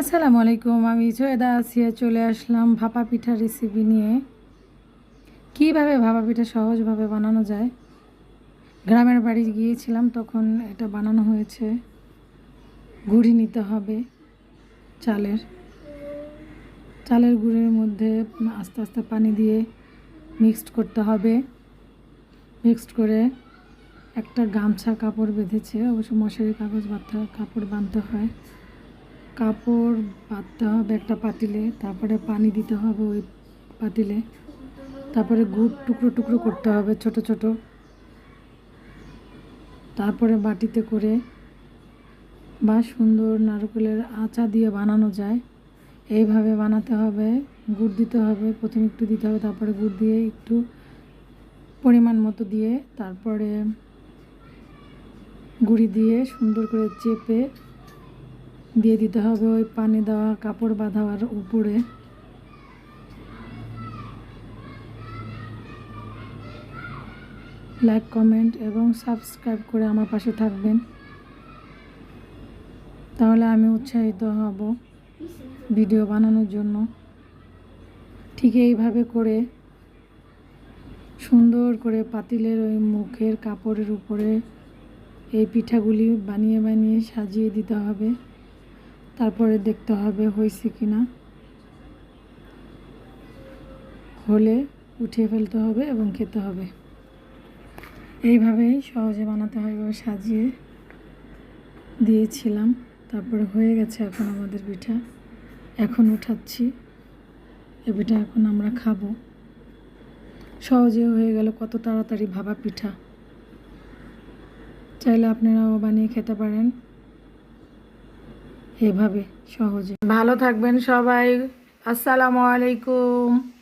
আসসালামু আলাইকুম, আমি সৈয়দা আসিয়া চলে আসলাম ভাপা পিঠা রেসিপি নিয়ে। কীভাবে ভাপা পিঠা সহজভাবে বানানো যায়? গ্রামের বাড়ি গিয়েছিলাম, তখন এটা বানানো হয়েছে। গুড়ি নিতে হবে চালের। চালের গুঁড়ের মধ্যে আস্তে আস্তে পানি দিয়ে মিক্সড করতে হবে। মিক্সড করে একটা গামছা কাপড় বেঁধেছে, অবশ্য মশারি কাগজ বাঁধতে কাপড় বাঁধতে হয়। কাপড় বাঁধতে হবে একটা পাতিলে, তারপরে পানি দিতে হবে ওই পাতিলে, তারপরে গুড় টুকরো টুকরো করতে হবে ছোট ছোট। তারপরে বাটিতে করে বা সুন্দর নারকেলের আচা দিয়ে বানানো যায়। এইভাবে বানাতে হবে, গুড় দিতে হবে, প্রথমে একটু দিতে হবে, তারপরে গুড় দিয়ে একটু পরিমাণ মতো দিয়ে তারপরে গুঁড়ি দিয়ে সুন্দর করে চেপে দিয়ে দিতে হবে ওই পানি দেওয়া কাপড় বাঁধার উপরে। লাইক কমেন্ট এবং সাবস্ক্রাইব করে আমার পাশে থাকবেন। তাহলে আমি উৎসাহিত হব ভিডিও বানানোর জন্য। ঠিক এইভাবে করে সুন্দর করে পাতিলের ওই মুখের কাপড়ের উপরে এই পিঠাগুলি বানিয়ে বানিয়ে সাজিয়ে দিতে হবে। তারপরে দেখতে হবে হয়েছে কি না। হলে উঠিয়ে ফেলতে হবে এবং খেতে হবে। এইভাবেই সহজে বানাতে হয়, এভাবে সাজিয়ে দিয়েছিলাম। তারপরে হয়ে গেছে এখন আমাদের পিঠা। এখন উঠাচ্ছি। এ পিঠা এখন আমরা খাব। সহজে হয়ে গেল কত তাড়াতাড়ি ভাবা পিঠা। চাইলে আপনারাও বানিয়ে খেতে পারেন। এভাবে সহজে। ভালো থাকবেন সবাই। আসসালামু আলাইকুম।